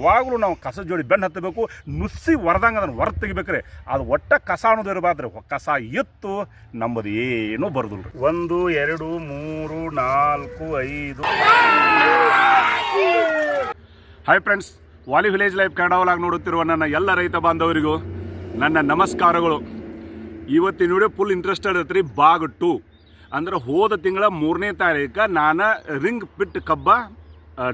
ಯಾವಾಗಲೂ ನಾವು ಕಸ ಜೋಡಿ ಬೆನ್ನು ಹತ್ತಬೇಕು ನುಸಿ ಹೊರದಂಗೆ ಅದನ್ನು ಹೊರ ತೆಗಿಬೇಕ್ರಿ. ಅದು ಒಟ್ಟ ಕಸ ಅನ್ನೋದು ಇರಬಾರ್ದ್ರೆ. ಕಸ ಎತ್ತು ನಮ್ಮದು ಏನೂ ಬರೋದಿಲ್ಲ ರೀ ಒಂದು ಎರಡು ಮೂರು ನಾಲ್ಕು ಐದು. ಹಾಯ್ ಫ್ರೆಂಡ್ಸ್ ವಾಲಿ ವಿಲೇಜ್ ಲೈಫ್ ಕನ್ನಡವಲಾಗಿ ನೋಡುತ್ತಿರುವ ನನ್ನ ಎಲ್ಲ ರೈತ ಬಾಂಧವರಿಗೂ ನನ್ನ ನಮಸ್ಕಾರಗಳು. ಇವತ್ತಿನ ವಿಡಿಯೋ ಫುಲ್ ಇಂಟ್ರೆಸ್ಟೆಡ್ ಐತ್ರಿ ಬಾಗ್ ಟು ಅಂದ್ರೆ ಹೋದ ತಿಂಗಳ ಮೂರನೇ ತಾರೀಕು ನಾನು ರಿಂಗ್ ಪಿಟ್ ಕಬ್ಬ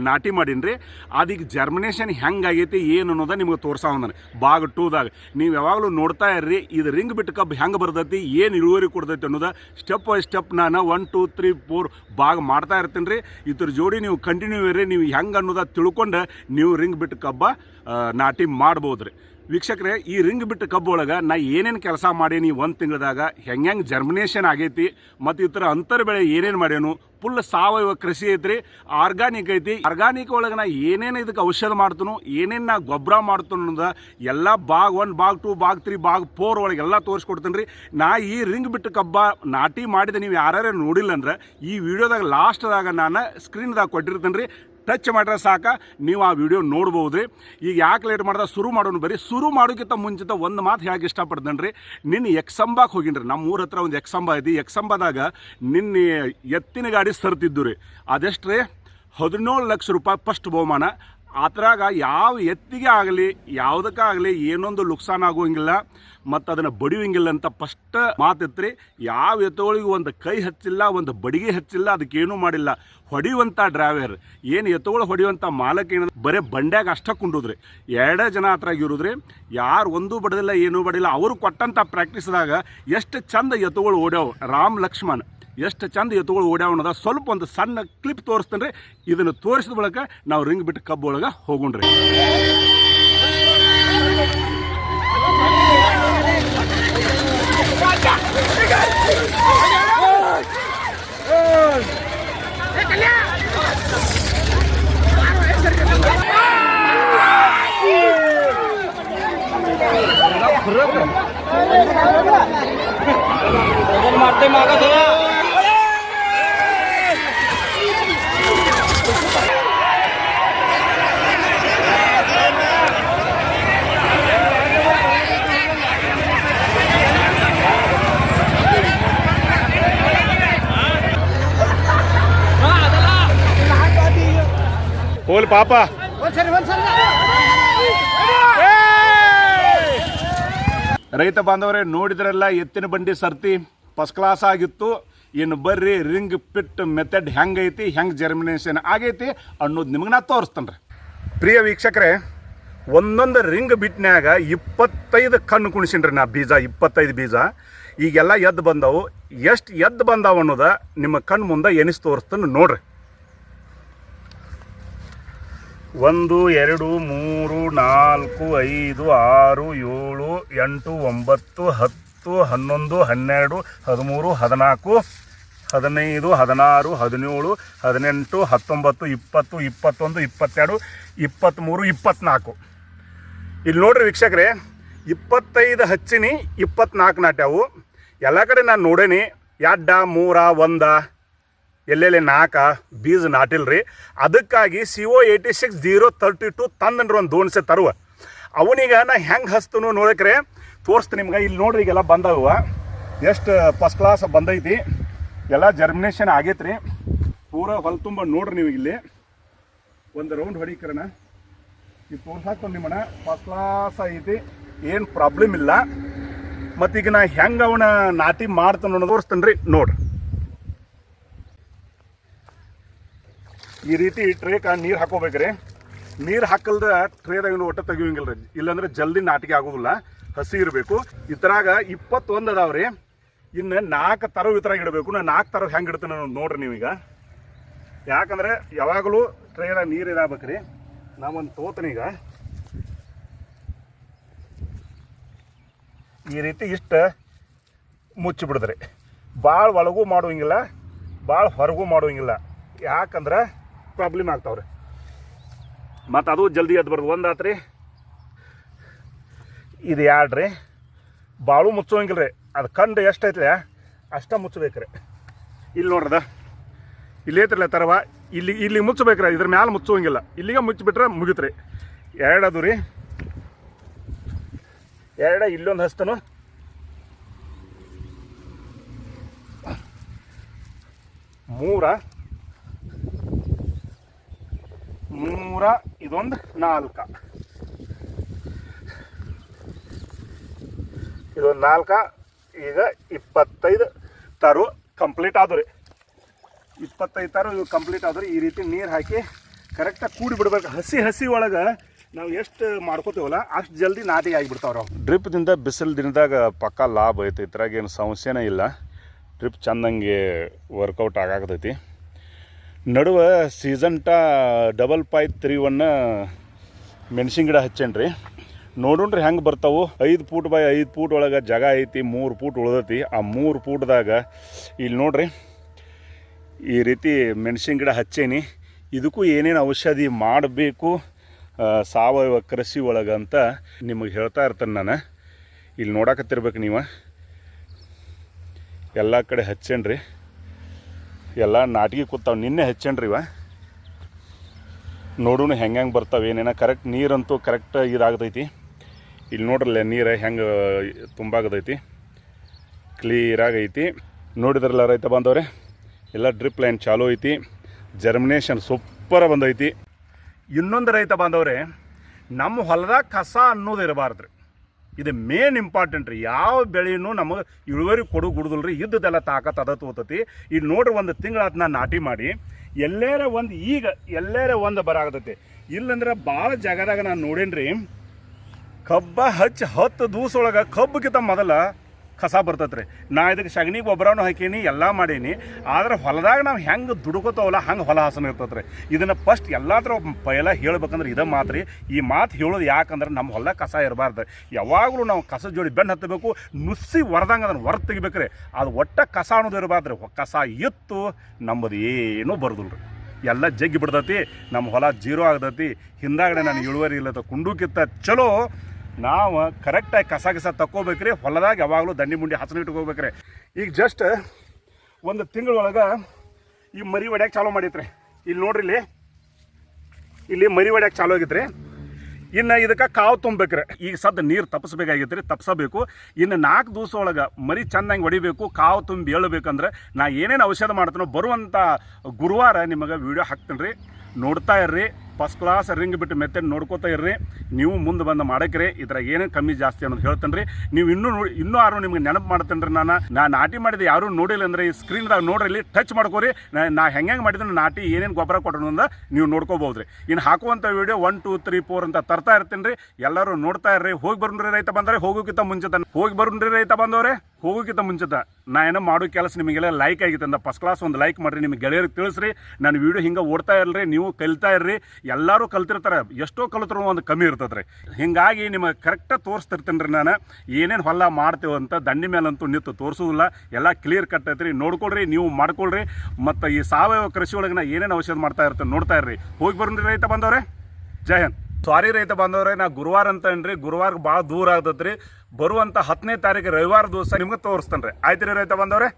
ನಾಟಿ ಮಾಡೀನಿ ಅದೀಗ ಜರ್ಮಿನೇಷನ್ ಹೆಂಗಾಗೈತಿ, ಏನು ಅನ್ನೋದ ನಿಮ್ಗೆ ತೋರ್ಸಾವ ಬಾಗ್ ಟೂದಾಗ ನೀವು ಯಾವಾಗಲೂ ನೋಡ್ತಾ ಇರ್ರಿ, ಇದು ರಿಂಗ್ ಬಿಟ್ಟು ಕಬ್ಬು ಹೆಂಗೆ ಬರ್ತೈತಿ, ಏನು ಇಳುವರಿ ಕೊಡ್ತೈತಿ ಅನ್ನೋದ ಸ್ಟೆಪ್ ಬೈ ಸ್ಟೆಪ್ ನಾನು ಒನ್ ಟೂ ತ್ರೀ ಫೋರ್ ಬಾಗ್ ಮಾಡ್ತಾ ಇರ್ತೀನಿ ರೀ ಇದ್ರ ಜೋಡಿ ನೀವು ಕಂಟಿನ್ಯೂ ಇರ್ರಿ, ನೀವು ಹೆಂಗೆ ಅನ್ನೋದ ತಿಳ್ಕೊಂಡು ನೀವು ರಿಂಗ್ ಬಿಟ್ಟು ಕಬ್ಬ ನಾಟಿ ಮಾಡ್ಬೋದು ರೀ ವೀಕ್ಷಕರೇ, ಈ ರಿಂಗ್ ಬಿಟ್ಟು ಕಬ್ಬು ಒಳಗೆ ನಾ ಏನೇನು ಕೆಲಸ ಮಾಡೇನಿ ಒಂದು ತಿಂಗಳದಾಗ, ಹೆಂಗೆ ಹೆಂಗೆ ಜರ್ಮಿನೇಷನ್ ಆಗೈತಿ, ಮತ್ತು ಈ ಥರ ಅಂತರ ಬೆಳೆ ಏನೇನು ಮಾಡೇನು ಫುಲ್ ಸಾವಯವ ಕೃಷಿ ಐತ್ರಿ ಆರ್ಗಾನಿಕ್ ಐತಿ. ಆರ್ಗಾನಿಕ್ ಒಳಗೆ ನಾ ಏನೇನು ಇದಕ್ಕೆ ಔಷಧ ಮಾಡ್ತನು, ಏನೇನು ನಾ ಗೊಬ್ಬರ ಮಾಡ್ತನು ಅನ್ನೋದ ಎಲ್ಲ ಬಾಗ್ ಒನ್ ಬಾಗ್ ಟು ಬಾಗ್ ತ್ರೀ ಬಾಗ್ ಫೋರ್ ಒಳಗೆ ಎಲ್ಲ ತೋರಿಸ್ಕೊಡ್ತೀನಿ ರೀ ನಾ ಈ ರಿಂಗ್ ಬಿಟ್ಟು ಕಬ್ಬ ನಾಟಿ ಮಾಡಿದ ನೀವು ಯಾರ್ಯಾರು ನೋಡಿಲ್ಲ ಅಂದ್ರೆ, ಈ ವಿಡಿಯೋದಾಗ ಲಾಸ್ಟ್ದಾಗ ನಾನು ಸ್ಕ್ರೀನ್ದಾಗ ಕೊಟ್ಟಿರ್ತೀನಿ ರೀ ಟಚ್ ಮಾಡಿದ್ರೆ ಸಾಕ. ನೀವು ಆ ವಿಡಿಯೋ ನೋಡ್ಬೋದು ರೀ ಈಗ ಯಾಕೆ ಲೇಟ್ ಮಾಡ್ದೆ? ಶುರು ಮಾಡೋನು ಬರೀ ಶುರು ಮಾಡೋಕ್ಕಿಂತ ಮುಂಚಿತ ಒಂದು ಮಾತು ಹೇಗೆ ಇಷ್ಟಪಡ್ತೇನೆ ರೀ ನಿನ್ನೆ ಎಕ್ಸಂಬಾಕ್ ಹೋಗಿನ್ರಿ. ನಮ್ಮ ಊರ ಹತ್ರ ಒಂದು ಎಕ್ಸಂಬ ಐತಿ. ಎಕ್ಸಂಬದಾಗ ನಿನ್ನೆ ಎತ್ತಿನ ಗಾಡಿ ಸರ್ತಿದ್ದು ರೀ ಅದೆಷ್ಟು ರೀ ಹದಿನೇಳು ಲಕ್ಷ ರೂಪಾಯಿ ಫಸ್ಟ್ ಬಹುಮಾನ. ಅದ್ರಾಗ ಯಾವ ಎತ್ತಿಗೆ ಆಗಲಿ, ಯಾವುದಕ್ಕಾಗಲಿ ಏನೊಂದು ನುಕ್ಸಾನ ಆಗೋಂಗಿಲ್ಲ ಮತ್ತು ಅದನ್ನು ಬಡಿಯುವಂಗಿಲ್ಲ ಅಂತ ಫಸ್ಟ್ ಮಾತಿತ್ರಿ ಯಾವ ಎತ್ತುಗಳಿಗೂ ಒಂದು ಕೈ ಹಚ್ಚಿಲ್ಲ, ಒಂದು ಬಡಿಗೆ ಹಚ್ಚಿಲ್ಲ, ಅದಕ್ಕೇನೂ ಮಾಡಿಲ್ಲ. ಹೊಡೆಯುವಂಥ ಡ್ರೈವರ್, ಏನು ಎತ್ತುಗಳು ಹೊಡೆಯುವಂಥ ಮಾಲಕ ಏನ ಬರೀ ಬಂಡ್ಯಾಗ ಅಷ್ಟೇ ಕುಂಡುದ್ರಿ. ಎರಡೇ ಜನ ಹತ್ರ ಇರೋದ್ರಿ ಯಾರು ಒಂದೂ ಬಡದಿಲ್ಲ, ಏನೂ ಬಡಿಲ್ಲ ಅವರು ಕೊಟ್ಟಂಥ ಪ್ರಾಕ್ಟೀಸ್ದಾಗ ಎಷ್ಟು ಚಂದ ಎತ್ತುಗಳು ಓಡ್ಯಾವು. ರಾಮ್ ಲಕ್ಷ್ಮಣ್. ಎಷ್ಟು ಚಂದ ಎತ್ತುಗಳು ಓಡ್ಯಾವಣದ ಸ್ವಲ್ಪ ಒಂದು ಸಣ್ಣ ಕ್ಲಿಪ್ ತೋರಿಸ್ತೇನೆ ರೀ ಇದನ್ನು ತೋರಿಸಿದ ಬಳಕ ನಾವು ರಿಂಗ್ ಬಿಟ್ಟು ಕಬ್ಬು ಒಳಗೆ ಹೋಗೋಣ್ರಿ ಮಾಡ್ತೇವೆ ಅಲ್ಲಿ ಪಾಪ. ರೈತ ಬಾಂಧವರೇ ನೋಡಿದ್ರೆಲ್ಲ ಎತ್ತಿನ ಬಂಡಿ ಸರ್ತಿ? ಫಸ್ಟ್ ಕ್ಲಾಸ್ ಆಗಿತ್ತು. ಇನ್ನು ಬರ್ರಿ ರಿಂಗ್ ಪಿಟ್ ಮೆಥಡ್ ಹೆಂಗೈತಿ ಹೆಂಗೆ ಜರ್ಮಿನೇಷನ್ ಆಗೈತಿ ಅನ್ನೋದು ನಿಮಗೆ ನಾ ತೋರಿಸ್ತೇನೆ ಪ್ರಿಯ ವೀಕ್ಷಕರೇ ಒಂದೊಂದು ರಿಂಗ್ ಬಿಟ್ನ್ಯಾಗ ಇಪ್ಪತ್ತೈದು ಕಣ್ಣು ಕುಣಿಸಿನ್ರಿ ನಾ ಬೀಜ ಇಪ್ಪತ್ತೈದು ಬೀಜ. ಈಗೆಲ್ಲ ಎದ್ದು ಬಂದವು. ಎಷ್ಟು ಎದ್ದು ಬಂದಾವ ಅನ್ನೋದ ನಿಮ್ಮ ಕಣ್ಣು ಮುಂದೆ ಎನಿಸಿ ತೋರಿಸ್ತಾನೆ ನೋಡ್ರಿ. ಒಂದು, ಎರಡು, ಮೂರು, ನಾಲ್ಕು, ಐದು, ಆರು, ಏಳು, ಎಂಟು, ಒಂಬತ್ತು, ಹತ್ತು, ಹನ್ನೊಂದು, ಹನ್ನೆರಡು, ಹದಿಮೂರು, ಹದಿನಾಲ್ಕು, ಹದಿನೈದು, ಹದಿನಾರು, ಹದಿನೇಳು, ಹದಿನೆಂಟು, ಹತ್ತೊಂಬತ್ತು, ಇಪ್ಪತ್ತು, ಇಪ್ಪತ್ತೊಂದು, ಇಪ್ಪತ್ತೆರಡು, ಇಪ್ಪತ್ತ್ಮೂರು, ಇಪ್ಪತ್ತ್ನಾಲ್ಕು. ಇಲ್ಲಿ ನೋಡ್ರಿ ವೀಕ್ಷಕರೇ, ಇಪ್ಪತ್ತೈದು ಹಚ್ಚಿನಿ ಇಪ್ಪತ್ನಾಲ್ಕು ನಾಟ್ಯಾವು. ಎಲ್ಲ ಕಡೆ ನಾನು ನೋಡೇನಿ. ಎಡ್ಡ ಮೂರ, ಒಂದ? ಎಲ್ಲೆಲ್ಲಿ ನಾಲ್ಕ ಬೀಜ ನಾಟಿಲ್ರಿ. ಅದಕ್ಕಾಗಿ C O eighty six zero thirty two ತಂದನ್ರಿ ಒಂದು ದೋಣಿಸೆ ತರುವ ಅವನಿಗ ನಾ ಹೆಂಗೆ ಹಸ್ತನು ನೋಡಕ್ರೆ, ತೋರಿಸ್ತೀನಿ ನಿಮ್ಗೆ. ಇಲ್ಲಿ ನೋಡ್ರಿ ಈಗೆಲ್ಲ ಬಂದವ. ಎಷ್ಟು ಫಸ್ಟ್ ಕ್ಲಾಸ್ ಬಂದೈತಿ. ಎಲ್ಲ ಜರ್ಮಿನೇಷನ್ ಆಗೈತ್ರಿ. ಪೂರ ಹೊಲ ತುಂಬ ನೋಡ್ರಿ ನೀವು ಇಲ್ಲಿ. ಒಂದು ರೌಂಡ್ ಹೊಡಿಕರಣ. ಈ ತೋರ್ಸಾಕ್ತು ನಿಮ್ಮಣ್ಣ. ಫಸ್ಟ್ ಕ್ಲಾಸ್ ಐತಿ. ಏನು ಪ್ರಾಬ್ಲಮ್ ಇಲ್ಲ. ಮತ್ತೀಗ ನಾ ಹೆಂಗೆ ಅವನ ನಾಟಿ ಮಾಡ್ತಾನ ಅನ್ನೋದು ತೋರಿಸ್ತೇನೆ ರೀ. ನೋಡ್ರಿ. ಈ ರೀತಿ ಟ್ರೇಕ ನೀರು ಹಾಕೋಬೇಕ್ರಿ ನೀರು ಹಾಕಲ್ದ ಟ್ರೇದಾಗ ಒಟ್ಟು ತೆಗಿಯೋಂಗಿಲ್ಲ ರೀ ಇಲ್ಲಾಂದ್ರೆ ಜಲ್ದಿ ನಾಟಿಗೆ ಆಗೋದಿಲ್ಲ. ಹಸಿ ಇರಬೇಕು. ಇದ್ರಾಗ ಇಪ್ಪತ್ತೊಂದು ಅದಾವ್ರಿ. ಇನ್ನು ನಾಲ್ಕು ಥರ ಇದ್ರಾಗ ಇಡಬೇಕು. ನಾನು ನಾಲ್ಕು ಥರ ಹೆಂಗೆ ಇಡ್ತೀನಿ ನೋಡ್ರಿ ನೀವೀಗ. ಯಾಕಂದ್ರೆ ಯಾವಾಗಲೂ ಟ್ರೇದಾಗ ನೀರು ಇದಾಗಬೇಕ್ರಿ. ನಾವೊಂದು ತೋತನ ಈಗ. ಈ ರೀತಿ ಇಷ್ಟು ಮುಚ್ಚಿಬಿಡಿದ್ರಿ. ಭಾಳ ಒಳಗೂ ಮಾಡುವಂಗಿಲ್ಲ. ಭಾಳ ಹೊರಗೂ ಮಾಡುವಂಗಿಲ್ಲ. ಯಾಕಂದ್ರೆ ಪ್ರಾಬ್ಲಮ್ ಆಗ್ತಾವ್ರಿ. ಮತ್ತು ಅದು ಜಲ್ದಿ ಎದ್ದು ಬರ್ದು. ಒಂದು ಆತ್ರಿ ಇದು ಎರಡು ರೀ ಭಾಳು ಮುಚ್ಚೋಂಗಿಲ್ಲ ರೀ ಅದು ಕಂಡು ಎಷ್ಟೈತ್ಲೆ? ಅಷ್ಟ ಮುಚ್ಚಬೇಕ್ರಿ. ಇಲ್ಲಿ ನೋಡ್ರದ. ಇಲ್ಲಿ ಐತ್ರಲ್ಲ ತರವ. ಇಲ್ಲಿ ಇಲ್ಲಿ ಮುಚ್ಚಬೇಕ್ರಿ. ಇದ್ರ ಮ್ಯಾಲೆ ಮುಚ್ಚೋಂಗಿಲ್ಲ. ಇಲ್ಲಿಗೆ ಮುಚ್ಚಿಬಿಟ್ರೆ ಮುಗಿತ್ರಿ. ಎರಡು ಅದು ರೀ. ಎರಡ ಇಲ್ಲೊಂದು ಹಸ್ತನು. ಮೂರ ಮೂರ ಇದೊಂದು ನಾಲ್ಕ. ಇದೊಂದು ನಾಲ್ಕ, ಈಗ ಇಪ್ಪತ್ತೈದು ತರು ಕಂಪ್ಲೀಟ್ ಆದ್ರಿ ಇಪ್ಪತ್ತೈದು ತರು ಇವು ಕಂಪ್ಲೀಟ್ ಆದ್ರೆ ಈ ರೀತಿ ನೀರು ಹಾಕಿ ಕರೆಕ್ಟಾಗಿ ಕೂಡಿ ಬಿಡ್ಬೇಕು. ಹಸಿ ಹಸಿ ಒಳಗೆ ನಾವು ಎಷ್ಟು ಮಾಡ್ಕೋತೀವಲ್ಲ, ಅಷ್ಟು ಜಲ್ದಿ ನಾಟಿ ಆಗಿಬಿಡ್ತಾವ್ರ ಡ್ರಿಪ್ದಿಂದ ಬಿಸಿಲು ದಿನದಾಗ ಪಕ್ಕ ಲಾಭ ಐತೆ. ಇದ್ರಾಗ ಏನು ಸಮಸ್ಯೆನೇ ಇಲ್ಲ. ಡ್ರಿಪ್ ಚಂದಂಗೆ ವರ್ಕೌಟ್ ಆಗಾಕತೈತಿ. ನಡುವ ಸೀಸನ್ಟಾ ಡಬಲ್ ಪಾಯ್ ತ್ರೀ ಒನ್ನ ಮೆಣಸಿನ ಗಿಡ ಹಚ್ಚೇನ್ರಿ. ನೋಡೋಣ್ರಿ ಹೆಂಗೆ ಬರ್ತಾವು. ಐದು ಫೂಟ್ ಬೈ ಐದು ಫೂಟ್ ಒಳಗೆ ಜಾಗ ಐತಿ, ಮೂರು ಫೂಟ್ ಉಳ್ದೈತಿ. ಆ ಮೂರು ಫೂಟ್ದಾಗ ಇಲ್ಲಿ ನೋಡ್ರಿ, ಈ ರೀತಿ ಮೆಣಸಿನ ಗಿಡ ಹಚ್ಚೇನಿ. ಇದಕ್ಕೂ ಏನೇನು ಔಷಧಿ ಮಾಡಬೇಕು ಸಾವಯವ ಕೃಷಿ ಒಳಗೆ ಅಂತ ನಿಮಗೆ ಹೇಳ್ತಾ ಇರ್ತೇನೆ ನಾನು. ಇಲ್ಲಿ ನೋಡಕತ್ತಿರ್ಬೇಕು ನೀವು. ಎಲ್ಲ ಕಡೆ ಹಚ್ಚೇನ್ರಿ. ಎಲ್ಲ ನಾಟಿಗೆ ಕೂತಾವೆ. ನಿನ್ನೆ ಹೆಚ್ಚೇನ್ರಿ ಇವ? ನೋಡೋಣ ಹೆಂಗೆ ಹೆಂಗೆ ಬರ್ತಾವೆ, ಏನೇನ? ಕರೆಕ್ಟ್ ನೀರಂತೂ ಕರೆಕ್ಟ್ ಇದಾಗತೈತಿ. ಇಲ್ಲಿ ನೋಡ್ರಲ್ಲ ನೀರು ಹೆಂಗೆ ತುಂಬಾಗದೈತಿ ಕ್ಲಿಯರಾಗಿ ಐತಿ ನೋಡಿದ್ರಲ್ಲ ರೈತ ಬಂದವ್ರೆ ಎಲ್ಲ ಡ್ರಿಪ್ ಲೈನ್ ಚಾಲೂ ಐತಿ. ಜರ್ಮಿನೇಷನ್ ಸೂಪರ ಬಂದೈತಿ. ಇನ್ನೊಂದು ರೈತ ಬಾಂಧವ್ರೆ, ನಮ್ಮ ಹೊಲದಾಗ ಕಸ ಅನ್ನೋದು ಇರಬಾರ್ದು ಇದು ಮೇನ್ ಇಂಪಾರ್ಟೆಂಟ್ ರೀ. ಯಾವ ಬೆಳೆಯೂ ನಮಗೆ ಇಳುವರಿ ಕೊಡು ರೀ. ಇದ್ದದೆಲ್ಲ ತಾಕತ್ ಅದ ತೋತತಿ. ಇಲ್ಲಿ ನೋಡ್ರಿ ಒಂದು ತಿಂಗಳಾದ ನಾನು ನಾಟಿ ಮಾಡಿ. ಎಲ್ಲೇರ ಒಂದು ಈಗ ಎಲ್ಲೇರ ಒಂದು ಬರಾಗತೈತಿ ಇಲ್ಲಂದ್ರೆ ಭಾಳ ಜಾಗದಾಗ ನಾನು ನೋಡೇನ್ರಿ. ಕಬ್ಬ ಹಚ್ಚಿ ಹತ್ತು ದಿವಸ ಒಳಗೆ ಕಬ್ಬಕ್ಕಿಂತ ಮೊದಲ ಕಸ ಬರ್ತೈತೆ ರೀ ನಾ ಇದಕ್ಕೆ ಸಗಣಿ ಗೊಬ್ಬರನೂ ಹಾಕೀನಿ, ಎಲ್ಲ ಮಾಡೀನಿ. ಆದ್ರೆ ಹೊಲದಾಗ ನಾವು ಹೆಂಗೆ ದುಡ್ಕೋತಾವಲ್ಲ, ಹಂಗೆ ಹೊಲ ಹಾಸನ ಇರ್ತೈತೆ ಇದನ್ನು ಫಸ್ಟ್ ಎಲ್ಲಾತ್ರ ಪೈಲ ಹೇಳ್ಬೇಕಂದ್ರೆ ಇದೇ ಮಾತು ಈ ಮಾತು ಹೇಳೋದು ಯಾಕಂದ್ರೆ ನಮ್ಮ ಹೊಲ ಕಸ ಇರಬಾರ್ದು. ಯಾವಾಗಲೂ ನಾವು ಕಸ ಜೋಡಿ ಬೆನ್ನು ಹತ್ತಬೇಕು ನುಸಿ ಹೊರದಂಗೆ ಅದನ್ನು ಹೊರ ತೆಗಿಬೇಕು ರೀ ಅದು ಒಟ್ಟ ಕಸ ಅನ್ನೋದು ಇರಬಾರ್ದು ರೀ. ಕಸ ಇತ್ತು ನಮ್ಮದು ಏನೂ ಬರೋದಿಲ್ಲ ಎಲ್ಲ ಜಗ್ಗಿ ಬಿಡ್ತೈತಿ ನಮ್ಮ ಹೊಲ ಜೀರೋ ಆಗ್ತೈತಿ. ಹಿಂದಾಗಡೆ ನಾನು ಇಳುವರಿ ಇಲ್ಲತ ಕುಂಡುಕಿತ್ತ ಚಲೋ ನಾವು ಕರೆಕ್ಟಾಗಿ ಕಸ ಗಿಸ ತಕ್ಕೋಬೇಕ್ರಿ, ಹೊಲದಾಗ ಯಾವಾಗಲೂ ದಂಡಿ ಮುಂಡಿ ಹಸನ ಇಟ್ಕೋಬೇಕ್ರಿ ಈಗ ಜಸ್ಟ್ ಒಂದು ತಿಂಗಳೊಳಗೆ ಈ ಮರಿ ಹೊಡ್ಯಾಕೆ ಚಾಲೂ ಮಾಡೈತ್ರಿ. ಇಲ್ಲಿ ನೋಡ್ರಿ ಇಲ್ಲಿ. ಇಲ್ಲಿ ಮರಿ ಹೊಡ್ಯಾಕೆ ಚಾಲೂ ಆಗೈತ್ರಿ. ಇನ್ನು ಇದಕ್ಕೆ ಕಾವು ತುಂಬಬೇಕ್ರಿ. ಈಗ ಸದ್ದು ನೀರು ತಪ್ಪಿಸ್ಬೇಕಾಗಿತ್ತು ರೀ ತಪ್ಸಬೇಕು. ಇನ್ನು ನಾಲ್ಕು ದಿವಸ ಒಳಗೆ ಮರಿ ಚೆನ್ನಾಗಿ ಹೊಡಿಬೇಕು ಕಾವು ತುಂಬಿ ಹೇಳಬೇಕಂದ್ರೆ ನಾ ಏನೇನು ಔಷಧ ಮಾಡ್ತೀನೋ ಬರುವಂಥ ಗುರುವಾರ ನಿಮಗೆ ವಿಡಿಯೋ ಹಾಕ್ತೀನಿ ರೀ ನೋಡ್ತಾ ಇರ್ರಿ. ಫಸ್ಟ್ ಕ್ಲಾಸ್ ರಿಂಗ್ ಬಿಟ್ಟು ಮೆಥಡ್ ನೋಡ್ಕೋತಾ ಇರ್ರಿ. ನೀವು ಮುಂದೆ ಬಂದು ಮಾಡಕ್ರಿ. ಇದ್ರಾಗ ಏನೇನು ಕಮ್ಮಿ ಜಾಸ್ತಿ ಅನ್ನೋದು ಹೇಳ್ತೇನೆ ರೀ ನೀವು ಇನ್ನೂ ಇನ್ನೂ ಯಾರು ನಿಮ್ಗೆ ನೆನಪು ಮಾಡ್ತೇನೆ ರೀ ನಾನು? ನಾ ನಾಟಿ ಮಾಡಿದ ಯಾರೂ ನೋಡಿಲ್ಲ ಅಂದ್ರೆ ಈ ಸ್ಕ್ರೀನ್ದಾಗ ನೋಡ್ರಿ ಟಚ್ ಮಾಡ್ಕೋರಿ. ನಾ- ಹೆಂಗೆ ಹೆಂಗೆ ಮಾಡಿದ್ರೆ ನಾಟಿ ಏನೇನು ಗೊಬ್ಬರ ಕೊಟ್ಟರು ಅಂತ ನೀವು ನೋಡ್ಕೋಬೋದು ರೀ ಇನ್ನು ಹಾಕುವಂಥ video one two three four ಅಂತ ತರ್ತಾ ಇರ್ತೀನಿ ರೀ ಎಲ್ಲರೂ ನೋಡ್ತಾ ಇರ್ರಿ. ಹೋಗಿ ಬರ್ರಿ ರೈತ ಬಂದರೆ. ಹೋಗೋಕ್ಕಿಂತ ಮುಂಚೆ ಹೋಗಿ ಬರ್ರಿ ರೈತ ಬಂದವ್ರೆ. ಹೋಗೋಕ್ಕಿಂತ ಮುಂಚಿತ ನಾ ಏನೋ ಮಾಡೋ ಕೆಲಸ ನಿಮಗೆಲ್ಲ ಲೈಕ್ ಆಗಿತ್ತು ಅಂತ ಫಸ್ಟ್ ಕ್ಲಾಸ್ ಒಂದು ಲೈಕ್ ಮಾಡಿರಿ, ನಿಮಗೆ ಗೆಳೆಯರಿಗೆ ತಿಳಿಸ್ರಿ. ನಾನು ವಿಡಿಯೋ ಹಿಂಗೆ ಓಡ್ತಾ ಇರಲಿ, ನೀವು ಕಲಿತಾ ಇರ್ರಿ. ಎಲ್ಲರೂ ಕಲ್ತಿರ್ತಾರೆ, ಎಷ್ಟೋ ಕಲಿತರು ಒಂದು ಕಮ್ಮಿ ಇರ್ತದೆ ರೀ ಹಿಂಗಾಗಿ ನಿಮಗೆ ಕರೆಕ್ಟಾಗಿ ತೋರಿಸ್ತಿರ್ತೀನಿ ರೀ ನಾನು. ಏನೇನು ಹೊಲ ಮಾಡ್ತೇವೆ ಅಂತ ದಂಡಿ ಮೇಲಂತೂ ನಿಂತು ತೋರಿಸೋದಿಲ್ಲ. ಎಲ್ಲ ಕ್ಲಿಯರ್ ಕಟ್ ಐತ್ರಿ. ನೋಡ್ಕೊಳ್ರಿ, ನೀವು ಮಾಡ್ಕೊಳ್ರಿ. ಮತ್ತು ಈ ಸಾವಯವ ಕೃಷಿ ಒಳಗೆ ನಾ ಏನೇನು ಔಷಧ ಮಾಡ್ತಾ ಇರ್ತೇನೆ ನೋಡ್ತಾ ಇರ್ರಿ. ಹೋಗಿ ಬರ್ರಿ ರೈತ ಬಂದವ್ರೆ. ಜೈ ಹಿಂದ್. ಸಾರಿ ರೈತ ಬಂದವ್ರೆ ನಾ ಗುರುವಾರ ಅಂತ ಅನ್ರಿ ಗುರುವಾರ ಭಾಳ ದೂರ ಆಗ್ತದ್ರಿ ಬರುವಂಥ ಹತ್ತನೇ ತಾರೀಕು ರವಿವಾರ ದಿವಸ ನಿಮ್ಗೆ ತೋರಿಸ್ತೇನೆ ರೀ ಆಯ್ತು ರೀ ರೈತ ಬಂದವ್ರೆ